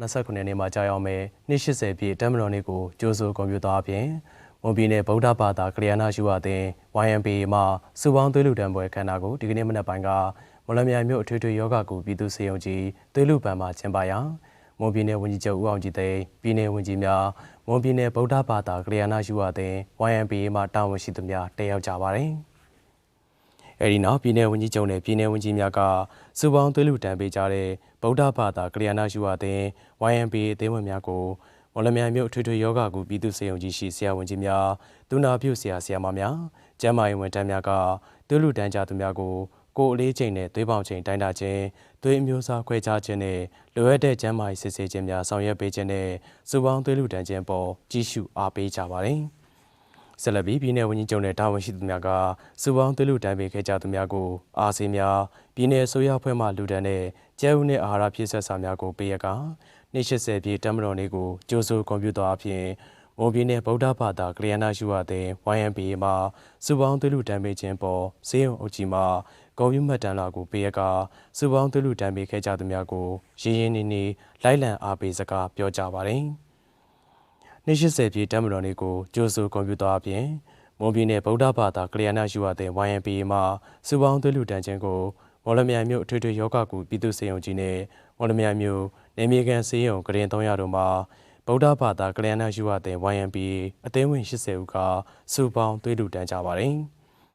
29နှစ်မှာကြာရောက်မယ်နှစ်80ပြည့်တမ်မတော်နေ့ကိုကြိုးဆိုကွန်ပျူတာအပြင်မွန်ပြည်နယ်ဗုဒ္ဓဘာသာကလျာဏရှုအသင်း YMPA မှစုပေါင်းသွေးလူတံပွဲခန္ဓာကိုဒီကနေ့မနက်ပိုင်းကမော်လမြိုင်မြို့အထွေထွေယောဂကူပြည်သူစေယုံကြီးသွေးလူပံမှာကျင်းပရာမွန်ပြည်နယ်ဝန်ကြီးချုပ်ဦးအောင်ကြည်သိန်းပြည်နယ်ဝန်ကြီးများမွန်ပြည်နယ်ဗုဒ္ဓဘာသာကလျာဏရှုအသင်း YMPA မှတာဝန်ရှိသူများတက်ရောက်ကြပါတယ်။ အဲဒီနောက်ပြည်내ဝန်ကြီးချုပ်နဲ့ပြည်내ဝန်ကြီးများကစုပေါင်းသွေးလူတံပေးကြတဲ့ဗုဒ္ဓဘာသာကလျာဏရှုအသင်း YMPA အသင်းဝင်များကိုမော်လမြိုင်မြို့အထွေထွေယောဂကူပြည်သူ့စေယုံကြီးရှိဆရာဝန်ကြီးများဒုနာပြုဆရာဆရာမများကျန်းမာရေးဝန်ထမ်းများကသွေးလူတန်းကြသူများကိုကိုယ်အလေးချိန်နဲ့သွေးပေါင်ချိန်တိုင်းတာခြင်းသွေးအမျိုးအစားခွဲခြားခြင်းနဲ့လိုအပ်တဲ့ကျန်းမာရေးစစ်ဆေးခြင်းများဆောင်ရွက်ပေးခြင်းနဲ့စုပေါင်းသွေးလူတန်းခြင်းပေါ်ကြီးစုအားပေးကြပါတယ်။ ဆက်လက်ပြီးပြည်내ဝန်ကြီးချုပ်နဲ့တာဝန်ရှိသူများကစူပေါင်းသွေးလူတိုင်ပင်ခဲ့ကြသူများကိုအားစေးများပြည်내ဆိုရအဖွဲ့မှလူဒဏ်နဲ့ကျဲဦးနဲ့အာဟာရပြည့်စက်စာများကိုပေးရကနေ့80ပြည့်တမတော်နေ့ကိုကြိုးဆိုကွန်ပျူတာအပြင်မွန်ပြည်နယ်ဗုဒ္ဓဘာသာကလျာဏရှုရတဲ့ YMBA မှာစူပေါင်းသွေးလူတံပေးခြင်းပေါ်ဈေးရုံအုပ်ကြီးမှာဂုံယူမှတ်တမ်းလာကိုပေးရကစူပေါင်းသွေးလူတံပေးခဲ့ကြသူများကိုရင်းရင်းနှီးနှီးလိုက်လံအားပေးစကားပြောကြပါတယ်။ နှစ်80ပြည့်တမ်မတော်နေ့ကိုကြိုးဆိုကွန်ပျူတာအပြင်မွန်ပြည်နယ်ဗုဒ္ဓဘာသာကလျာဏရှုအသင်း YMPA မှစုပေါင်းသွေးလူတန်းခြင်းကိုမော်လမြိုင်မြို့အထွေထွေယောဂကူပြည်သူ့စေယုံကြီးနဲ့မော်လမြိုင်မြို့နေမြေကန်စေယုံကရင်300တို့မှဗုဒ္ဓဘာသာကလျာဏရှုအသင်း YMPA အသင်းဝင်80ဦးကစုပေါင်းသွေးလူတန်းကြပါတယ်။